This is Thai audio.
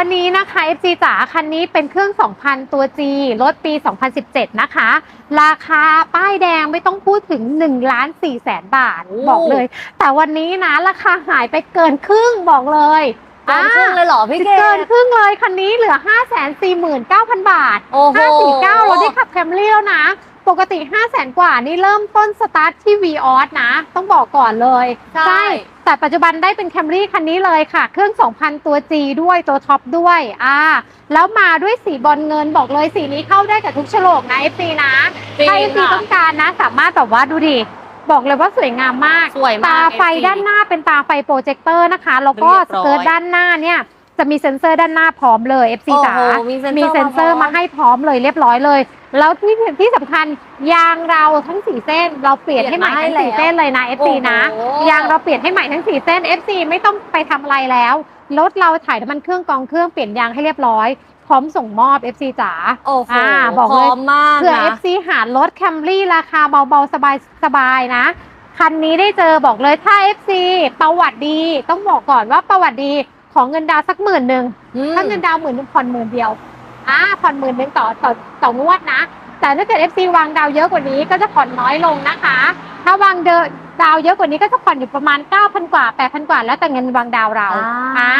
ตัวนี้นะคะ FG จ๋าคันนี้เป็นเครื่อง 2,000 ตัว G รถปี 2017 นะคะ ราคาป้ายแดงไม่ต้องพูดถึง1ล้าน4แสนบาทโอ้บอกเลย แต่วันนี้นะ ราคาหายไปเกินครึ่งบอกเลยเกินครึ่งเลยเหรอพี่เกเกินดครึ่งเลยคันนี้เหลือ 5 4 9 0 0 0 บาทโอ้โห549 เราได้ขับแคมรี่แล้วนะ ปกติ 5 0 0แสนกว่านี่เริ่มต้นสตาร์ทที่ v ีออสนะ ต้องบอกก่อนเลย ใช่ แต่ปัจจุบันได้เป็นแคมรี่คันนี้เลยค่ะ เครื่อง 2,000 ตัว G ด้วยตัวท็อปด้วยอ่าแล้วมาด้วยสีบอลเงินบอกเลยสีนี้เข้าได้กับทุกโฉลกนะ FC นะจริงถ้า FC ค่ะต้องการนะ สามารถแบบว่าดูดิ บอกเลยว่าสวยงามมาก สวยมากตาไฟ FC ด้านหน้าเป็นตาไฟโปรเจคเตอร์นะคะ แล้วก็เรียบสร้อยเกิร์ตด้านหน้าเนี่ย จะมีเซ็นเซอร์ด้านหน้าพร้อมเลย FC จ๋าโอ้โหมีเซ็นเซอร์มีเซ็นเซอร์มาพร้อมมาให้พร้อมเลยเรียบร้อยเลย แล้วที่ที่สำคัญยางเราทั้งสี่เส้น เราเปลี่ยนให้ใหม่ทั้งสี่เส้นเลยนะ FC นะ โอ้โห ยางเราเปลี่ยนให้ใหม่ทั้งสี่เส้น FC ไม่ต้องไปทำอะไรแล้ว รถเราถ่ายน้ำมันเครื่องกองเครื่องเปลี่ยนยางให้เรียบร้อย พร้อมส่งมอบ FC จ๋า โอ้โหอ่าบอกพเลย ร้อมมากเผื่อ นะ FC หารถแคมรี่ราคาเบาๆ สบายๆนะ คันนี้ได้เจอบอกเลยถ้า FC ประวัติดี ต้องบอกก่อนว่าประวัติดี ของเงินดาวน์สักหมื่นหนึ่งอืมถ้าเงินดาวน์หมื่นหนึ่งผ่อนหมื่นเดียวอ่าผ่อนหมื่นหนึ่งต่อต่อต่องวดนะ แต่ถ้าเกิด FC วางดาวเยอะกว่านี้ก็จะผ่อนน้อยลงนะคะ ถ้าวางเดอดาวเยอะกว่านี้ก็จะผ่อนอยู่ประมาณ 9,000 กว่า 8,000 กว่า แล้วแต่เงินวางดาวเราอ่าอ่า